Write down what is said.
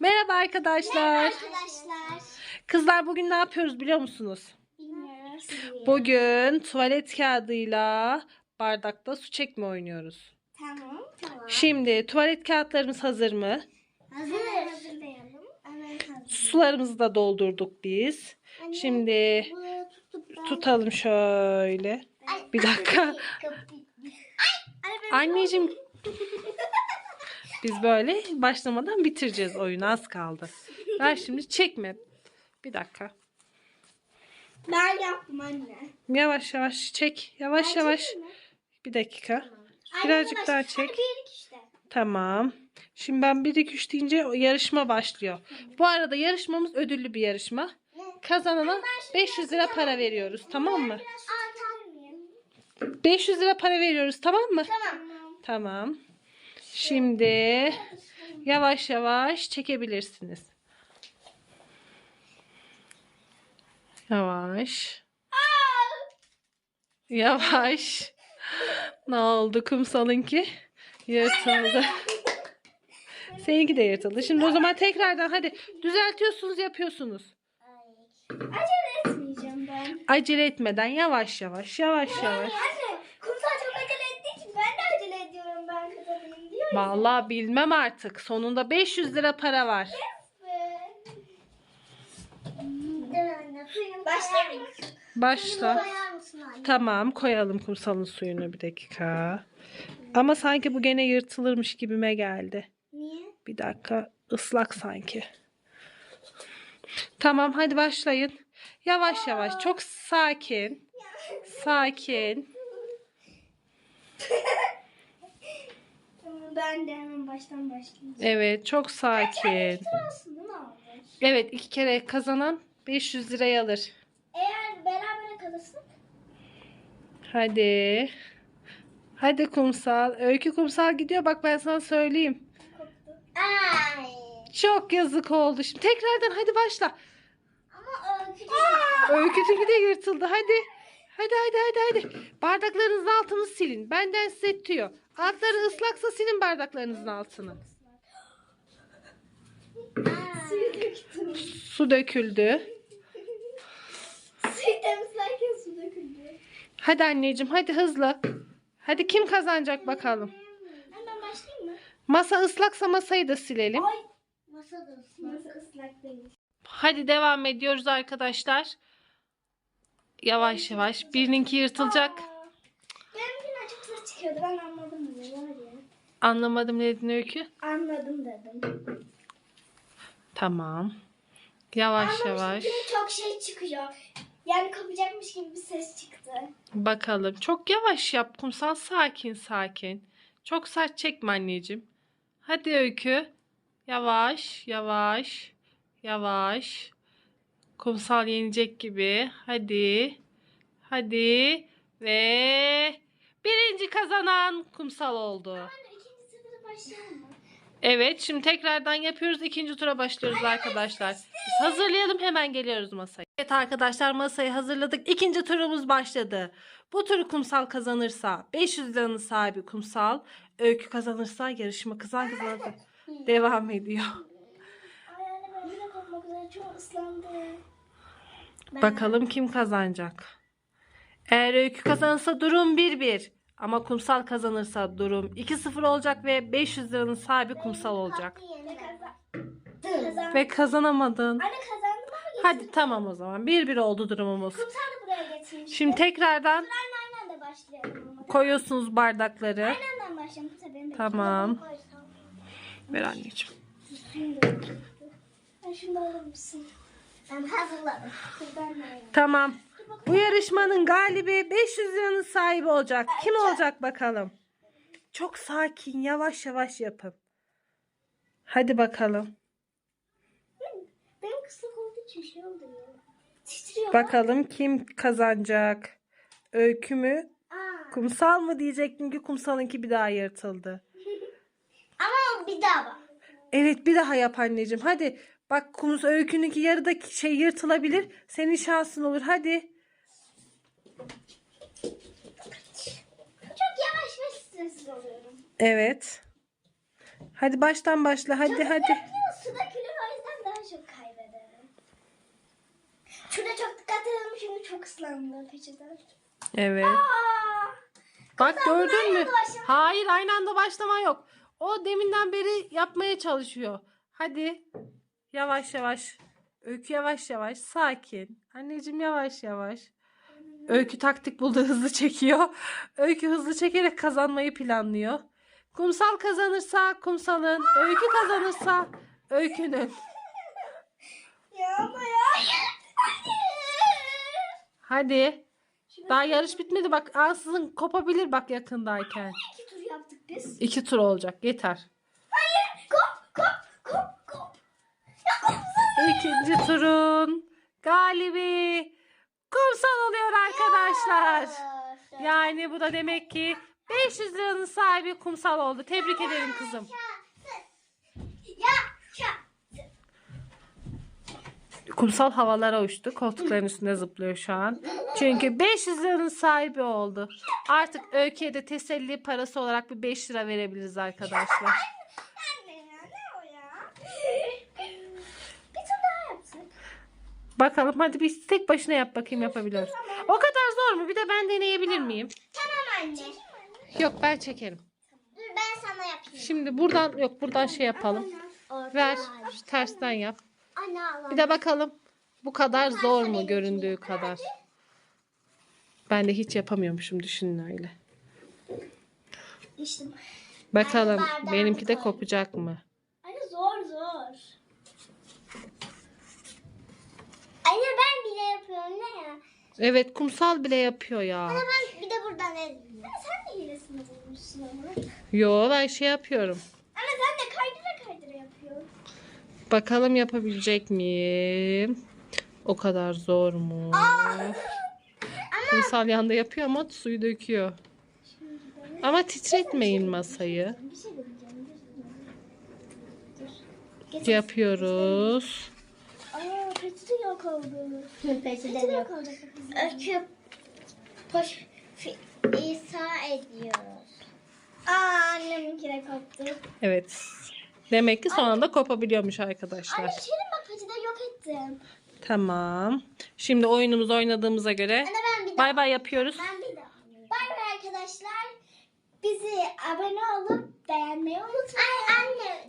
Merhaba arkadaşlar. Arkadaşlar. Kızlar bugün ne yapıyoruz biliyor musunuz? Bilmiyoruz. Bugün tuvalet kağıdıyla bardakta su çekme oynuyoruz. Tamam. Tamam. Şimdi tuvalet kağıtlarımız hazır mı? Hazır. Hazırlayalım. Sularımızı da doldurduk biz. Anne, Şimdi tutalım şöyle. Ay, Bir dakika. Benim Anneciğim biz böyle başlamadan bitireceğiz oyunu az kaldı. Ver şimdi çekme. Bir dakika. Ben yaptım anne. Yavaş yavaş çek. Yavaş yavaş. Bir dakika. Birazcık daha çek. İşte. Tamam. Şimdi ben 1 2 3 deyince yarışma başlıyor. Bu arada yarışmamız ödüllü bir yarışma. Kazanana 500 lira para veriyoruz. Tamam mı? Atar mıyım? 500 lira para veriyoruz. Tamam mı? Tamam. Tamam. Şimdi yavaş yavaş çekebilirsiniz. Yavaş. Yavaş. Ne oldu kumsalınki? Yırtıldı. Seninki de yırtıldı. Şimdi o zaman tekrardan hadi düzeltiyorsunuz yapıyorsunuz. Acele etmeyeceğim ben. Acele etmeden yavaş yavaş yavaş yavaş. Anne kumsal çok acele ettiği için ben de acele ediyorum ben kazanayım diyor. Vallahi bilmem artık. Sonunda 500 lira para var. Başla. Tamam koyalım kumsalın suyunu bir dakika. Ama sanki bu gene yırtılırmış gibime geldi. Niye? Bir dakika ıslak sanki. Tamam hadi başlayın. Yavaş yavaş çok sakin. Sakin. Ben de hemen baştan başlayayım. Evet çok sakin. Aslında ne olur? Evet iki kere kazanan 500 lirayı alır. Eğer beraber kalırsak Hadi. Hadi kumsal. Öykü kumsal gidiyor bak ben sana söyleyeyim. Ay. Çok yazık oldu. Şimdi tekrardan hadi başla. Ama öykü Öykütünki de yırtıldı. Hadi. Hadi hadi hadi hadi. Bardaklarınızın altını silin. Benden size tüyo. Altları ıslaksa silin bardaklarınızın altını. Su döküldü. Suyu temizlerken su döküldü. Hadi anneciğim hadi hızlı. Hadi kim kazanacak bakalım. Hemen başlayayım mı? Masa ıslaksa masayı da silelim. Ay. Masa da ıslak. Masa ıslak değil. Hadi devam ediyoruz arkadaşlar. Yavaş yavaş. Birininki yırtılacak. Benimkinden çok ses çıkıyordu. Ben anladım bunu var ya. Anlamadım ne dedin Öykü. Anladım dedim. Tamam. Yavaş yavaş. Yine çok şey çıkıyor. Yani kapacakmış gibi bir ses çıktı. Bakalım. Çok yavaş yap kumsal. Sakin sakin. Çok sert çekme anneciğim. Hadi Öykü. Yavaş yavaş. Yavaş. Kumsal yenecek gibi. Hadi. Hadi. Ve birinci kazanan kumsal oldu. Evet şimdi tekrardan yapıyoruz. İkinci tura başlıyoruz arkadaşlar. Biz hazırlayalım hemen geliyoruz masaya. Evet arkadaşlar masayı hazırladık. İkinci turumuz başladı. Bu turu kumsal kazanırsa 500 liranın sahibi kumsal. Öykü kazanırsa yarışma kızan kazanırsa devam ediyor. Üzere çok ıslandı. Ben- Bakalım kim kazanacak. Eğer Öykü kazanırsa durum 1-1. Ama kumsal kazanırsa durum 2-0 olacak ve 500 liranın sahibi kumsal olacak. Kazan? Ve kazanamadın. Anne kazandım ama Hadi tamam o zaman. 1-1 oldu durumumuz. kumsal da buraya getirmiş. Şimdi tekrardan Anne aynen de başlayalım ama. koyuyorsunuz bardakları. Aynen başlayalım. Bu sefer benim de Tamam. Ver anneciğim. Şunu da alır mısın? Ben hazırladım. Tamam. Bu yarışmanın galibi 500 liranın sahibi olacak. Kim olacak bakalım? Çok sakin, yavaş yavaş yapın. Hadi bakalım. Benim kısık olduğu için şey oldu ya. Titriyor. Bakalım kim kazanacak? Öykü mü? Aa. Kumsal mı diyecektim ki kumsalınki bir daha yırtıldı. Ama bir daha bak. Evet bir daha yap anneciğim. Hadi. Bak kumuz öykününki yarıda şey yırtılabilir. Senin şansın olur. Hadi. Çok yavaş ve stresli oluyorum. Evet. Hadi baştan başla. Hadi çok hadi. Suda külür o yüzden daha çok kaybederim. Şurada çok dikkat edelim. Şimdi çok ıslandım peçeden. Evet. Aa, Bak gördün mü? Hayır aynı anda başlama yok. O deminden beri yapmaya çalışıyor. Hadi. Yavaş yavaş. Öykü yavaş yavaş. Sakin. Anneciğim yavaş yavaş. Öykü taktik buldu hızlı çekiyor. Öykü hızlı çekerek kazanmayı planlıyor. Kumsal kazanırsa kumsalın. Öykü kazanırsa öykünün. Hadi. Daha yarış bitmedi bak. Ansızın kopabilir bak yakındayken. İki tur yaptık biz. İki tur olacak. Yeter. Hayır. Kop kop kop kop. Ya kumsal. İkinci turun galibi kumsal oluyor arkadaşlar. Yani bu da demek ki 500 liranın sahibi kumsal oldu. Tebrik ederim kızım. Kumsal havalara uçtu. Koltukların üstünde zıplıyor şu an. Çünkü 500 liranın sahibi oldu. Artık Öykü'ye de teselli parası olarak bir 5 lira verebiliriz arkadaşlar. Anne ya ne o ya? Bir tur daha yapsak. Bakalım hadi bir tek başına yap bakayım yapabiliyor musun? O kadar zor mu? Bir de ben deneyebilir miyim? Tamam anne. Yok ben çekerim. Dur ben sana yapayım. Şimdi buradan yok buradan şey yapalım. Ver. Tersten yap. Bir de bakalım bu kadar zor mu göründüğü kadar. Ben de hiç yapamıyormuşum düşünün öyle. Bakalım benimki de kopacak mı? Anne zor zor. Anne ben bile yapıyorum ne ya? Evet kumsal bile yapıyor ya. Anne ben bir de buradan. Anne sen de hilesini bulmuşsun ama. Yo ben şey yapıyorum. Anne sen de kaydıra kaydıra yapıyorsun. Bakalım yapabilecek miyim? O kadar zor mu? Kumsal yanda yapıyor ama suyu döküyor. Ama titretmeyin masayı. Bir şey deneyeceğim. Dur. Dur. Yapıyoruz. Peçete yok oldu. Peçete yok olacak. Öküp poş İsa ediyoruz. Aa anneminki de koptu. Evet. Demek ki son anda kopabiliyormuş arkadaşlar. Anne Şirin bak peçete yok ettim. Tamam. Şimdi oyunumuzu oynadığımıza göre Anne ben bir daha. bay bay yapıyoruz. Ben bir daha. Bay bay arkadaşlar. Bizi abone olup beğenmeyi unutmayın. Ay anne